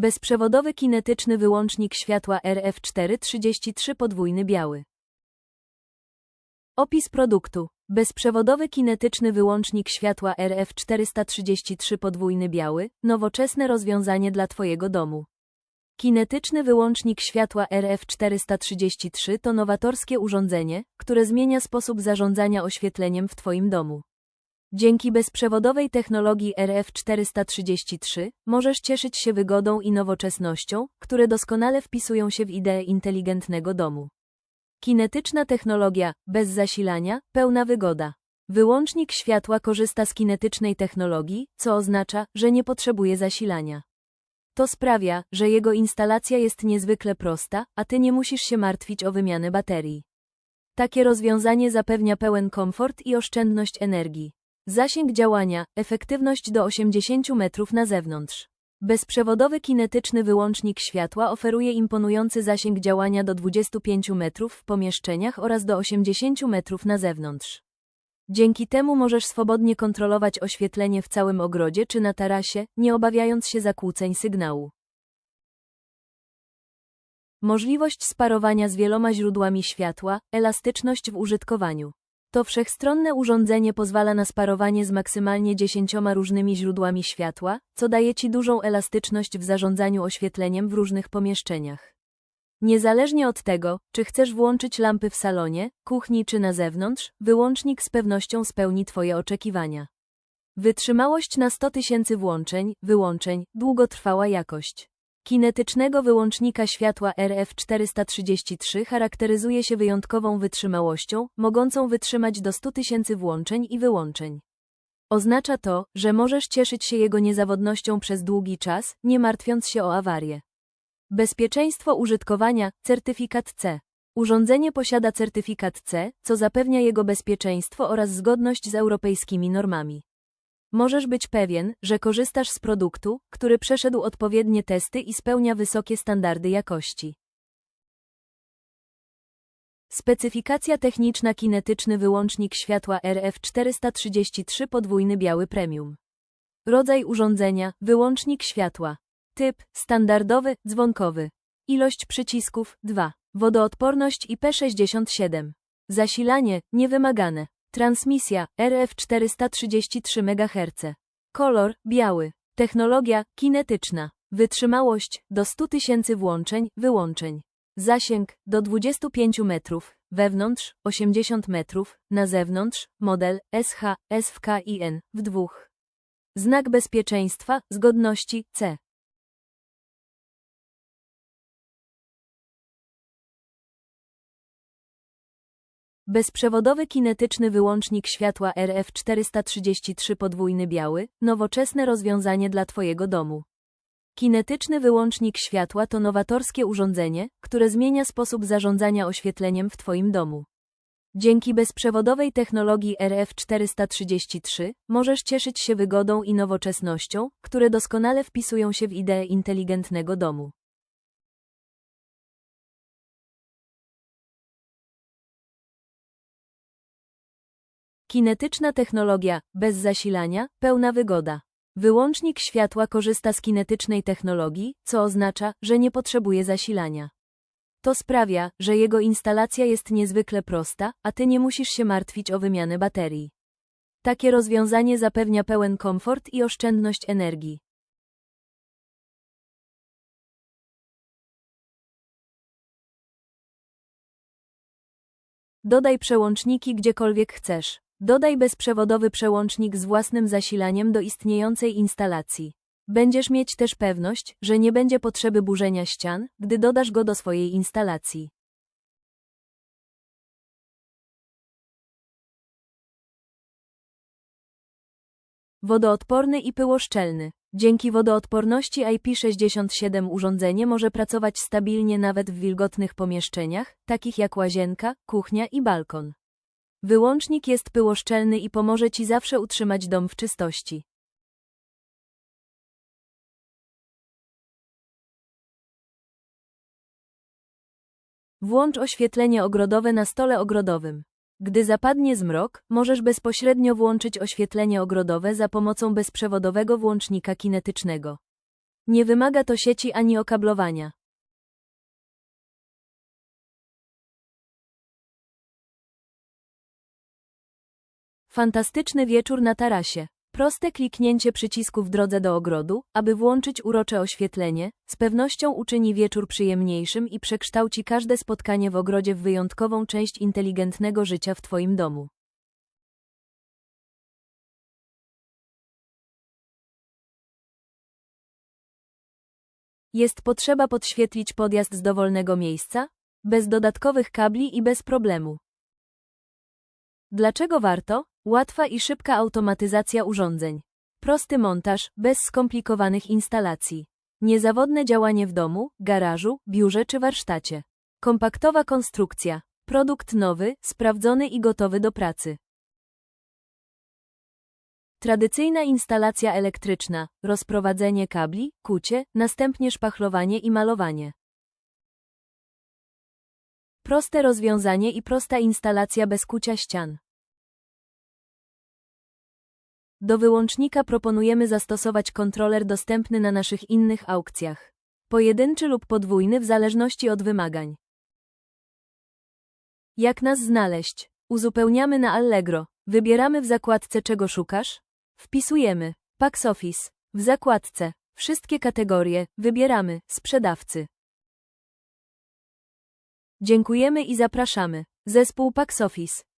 Bezprzewodowy kinetyczny wyłącznik światła RF433 podwójny biały. Opis produktu. Bezprzewodowy kinetyczny wyłącznik światła RF433 podwójny biały, nowoczesne rozwiązanie dla Twojego domu. Kinetyczny wyłącznik światła RF433 to nowatorskie urządzenie, które zmienia sposób zarządzania oświetleniem w Twoim domu. Dzięki bezprzewodowej technologii RF433 możesz cieszyć się wygodą i nowoczesnością, które doskonale wpisują się w ideę inteligentnego domu. Kinetyczna technologia, bez zasilania, pełna wygoda. Wyłącznik światła korzysta z kinetycznej technologii, co oznacza, że nie potrzebuje zasilania. To sprawia, że jego instalacja jest niezwykle prosta, a ty nie musisz się martwić o wymianę baterii. Takie rozwiązanie zapewnia pełen komfort i oszczędność energii. Zasięg działania, efektywność do 80 metrów na zewnątrz. Bezprzewodowy kinetyczny wyłącznik światła oferuje imponujący zasięg działania do 25 metrów w pomieszczeniach oraz do 80 metrów na zewnątrz. Dzięki temu możesz swobodnie kontrolować oświetlenie w całym ogrodzie czy na tarasie, nie obawiając się zakłóceń sygnału. Możliwość sparowania z wieloma źródłami światła, elastyczność w użytkowaniu. To wszechstronne urządzenie pozwala na sparowanie z maksymalnie dziesięcioma różnymi źródłami światła, co daje Ci dużą elastyczność w zarządzaniu oświetleniem w różnych pomieszczeniach. Niezależnie od tego, czy chcesz włączyć lampy w salonie, kuchni czy na zewnątrz, wyłącznik z pewnością spełni Twoje oczekiwania. Wytrzymałość na 100 tysięcy włączeń, wyłączeń, długotrwała jakość. Kinetycznego wyłącznika światła RF433 charakteryzuje się wyjątkową wytrzymałością, mogącą wytrzymać do 100 tysięcy włączeń i wyłączeń. Oznacza to, że możesz cieszyć się jego niezawodnością przez długi czas, nie martwiąc się o awarię. Bezpieczeństwo użytkowania, certyfikat C. Urządzenie posiada certyfikat C, co zapewnia jego bezpieczeństwo oraz zgodność z europejskimi normami. Możesz być pewien, że korzystasz z produktu, który przeszedł odpowiednie testy i spełnia wysokie standardy jakości. Specyfikacja techniczna kinetyczny wyłącznik światła RF433 podwójny biały premium. Rodzaj urządzenia, wyłącznik światła. Typ, standardowy, dzwonkowy. Ilość przycisków, 2. Wodoodporność IP67. Zasilanie, niewymagane. Transmisja, RF 433 MHz. Kolor, biały. Technologia, kinetyczna. Wytrzymałość, do 100 tysięcy włączeń, wyłączeń. Zasięg, do 25 metrów, wewnątrz, 80 metrów, na zewnątrz, model, SH, SFKIN, w dwóch. Znak bezpieczeństwa, zgodności, C. Bezprzewodowy kinetyczny wyłącznik światła RF433 podwójny biały, nowoczesne rozwiązanie dla Twojego domu. Kinetyczny wyłącznik światła to nowatorskie urządzenie, które zmienia sposób zarządzania oświetleniem w Twoim domu. Dzięki bezprzewodowej technologii RF433 możesz cieszyć się wygodą i nowoczesnością, które doskonale wpisują się w ideę inteligentnego domu. Kinetyczna technologia, bez zasilania, pełna wygoda. Wyłącznik światła korzysta z kinetycznej technologii, co oznacza, że nie potrzebuje zasilania. To sprawia, że jego instalacja jest niezwykle prosta, a ty nie musisz się martwić o wymianę baterii. Takie rozwiązanie zapewnia pełen komfort i oszczędność energii. Dodaj przełączniki gdziekolwiek chcesz. Dodaj bezprzewodowy przełącznik z własnym zasilaniem do istniejącej instalacji. Będziesz mieć też pewność, że nie będzie potrzeby burzenia ścian, gdy dodasz go do swojej instalacji. Wodoodporny i pyłoszczelny. Dzięki wodoodporności IP67 urządzenie może pracować stabilnie nawet w wilgotnych pomieszczeniach, takich jak łazienka, kuchnia i balkon. Wyłącznik jest pyłoszczelny i pomoże Ci zawsze utrzymać dom w czystości. Włącz oświetlenie ogrodowe na stole ogrodowym. Gdy zapadnie zmrok, możesz bezpośrednio włączyć oświetlenie ogrodowe za pomocą bezprzewodowego włącznika kinetycznego. Nie wymaga to sieci ani okablowania. Fantastyczny wieczór na tarasie. Proste kliknięcie przycisku w drodze do ogrodu, aby włączyć urocze oświetlenie, z pewnością uczyni wieczór przyjemniejszym i przekształci każde spotkanie w ogrodzie w wyjątkową część inteligentnego życia w Twoim domu. Jest potrzeba podświetlić podjazd z dowolnego miejsca? Bez dodatkowych kabli i bez problemu. Dlaczego warto? Łatwa i szybka automatyzacja urządzeń. Prosty montaż, bez skomplikowanych instalacji. Niezawodne działanie w domu, garażu, biurze czy warsztacie. Kompaktowa konstrukcja. Produkt nowy, sprawdzony i gotowy do pracy. Tradycyjna instalacja elektryczna, rozprowadzenie kabli, kucie, następnie szpachlowanie i malowanie. Proste rozwiązanie i prosta instalacja bez kucia ścian. Do wyłącznika proponujemy zastosować kontroler dostępny na naszych innych aukcjach. Pojedynczy lub podwójny w zależności od wymagań. Jak nas znaleźć? Uzupełniamy na Allegro. Wybieramy w zakładce czego szukasz? Wpisujemy Pax Office. W zakładce Wszystkie kategorie wybieramy Sprzedawcy. Dziękujemy i zapraszamy. Zespół Pax Office.